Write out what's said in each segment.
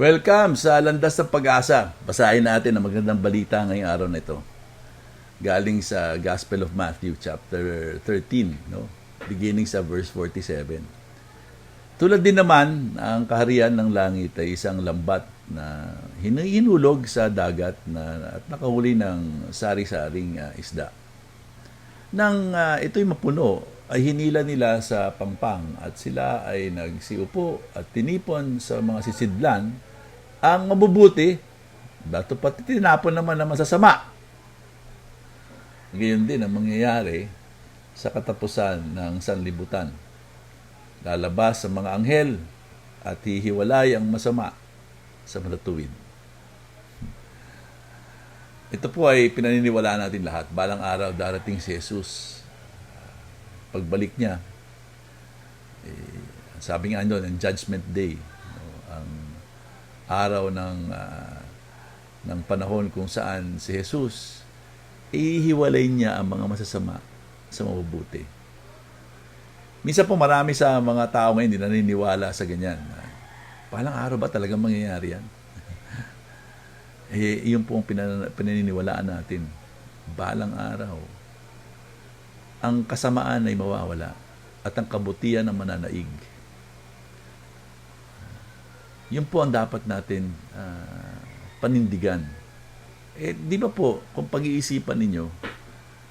Welcome sa Landas ng Pag-asa. Basahin natin ang magandang balita ngayong araw na ito. Galing sa Gospel of Matthew chapter 13, no? beginning sa verse 47. Tulad din naman, ang kaharian ng langit ay isang lambat na hinulog sa dagat na, at nakahuli ng sari-saring uh, isda. Nang uh, ito'y mapuno, ay hinila nila sa pampang at sila ay nagsiupo at tinipon sa mga sisidlan ang mabubuti, dato pati tinapon naman na masasama. Ngayon din ang mangyayari sa katapusan ng sanlibutan. Lalabas ang mga anghel at hihiwalay ang masama sa matatuwid. Ito po ay pinaniniwalaan natin lahat. Balang araw darating si Jesus. Pagbalik niya, eh, sabi nga doon, ang judgment day, araw ng uh, ng panahon kung saan si Jesus ihiwalay niya ang mga masasama sa mabubuti. Minsan po marami sa mga tao ngayon hindi naniniwala sa ganyan. Palang araw ba talaga mangyayari yan? eh, yun po ang pinan- pinaniniwalaan natin. Balang araw. Ang kasamaan ay mawawala at ang kabutihan ang mananaig. Yun po ang dapat natin uh, panindigan. Eh, di ba po, kung pag-iisipan ninyo,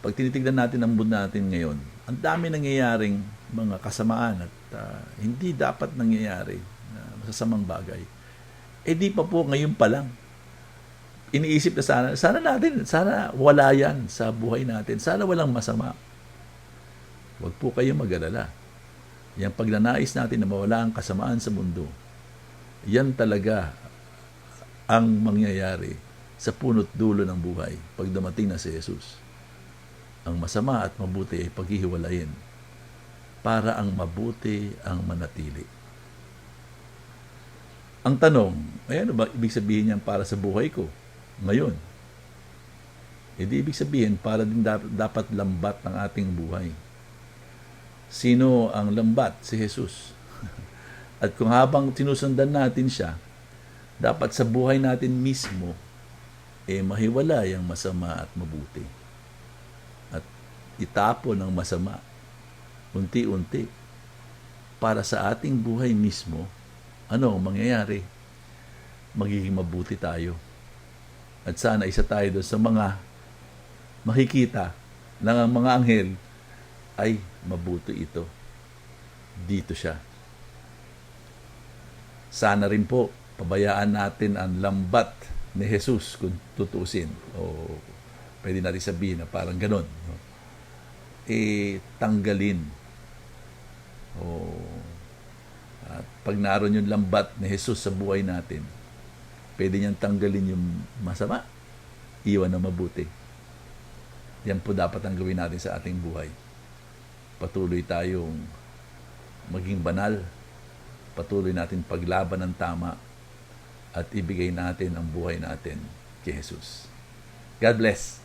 pag tinitignan natin ang mundo natin ngayon, ang dami nangyayaring mga kasamaan at uh, hindi dapat nangyayari na masasamang bagay. Eh di pa po ngayon pa lang. Iniisip na sana, sana natin, sana wala yan sa buhay natin. Sana walang masama. Huwag po kayo mag-alala. Yung pagnanais natin na mawala ang kasamaan sa mundo, yan talaga ang mangyayari sa punot dulo ng buhay pag dumating na si Jesus. Ang masama at mabuti ay paghihiwalayin para ang mabuti ang manatili. Ang tanong, ay ano ba ibig sabihin niyan para sa buhay ko ngayon? E di ibig sabihin, para din dapat lambat ang ating buhay. Sino ang lambat? Si Jesus. At kung habang sinusundan natin siya, dapat sa buhay natin mismo, eh mahiwalay ang masama at mabuti. At itapon ang masama, unti-unti, para sa ating buhay mismo, ano ang mangyayari? Magiging mabuti tayo. At sana isa tayo doon sa mga makikita ng mga anghel ay mabuti ito. Dito siya sana rin po pabayaan natin ang lambat ni Jesus kung tutusin o pwede natin sabihin na parang ganon no? eh tanggalin o at pag naroon yung lambat ni Jesus sa buhay natin pwede niyang tanggalin yung masama. Iwan na mabuti. Yan po dapat ang gawin natin sa ating buhay. Patuloy tayong maging banal patuloy natin paglaban ng tama at ibigay natin ang buhay natin kay Jesus. God bless.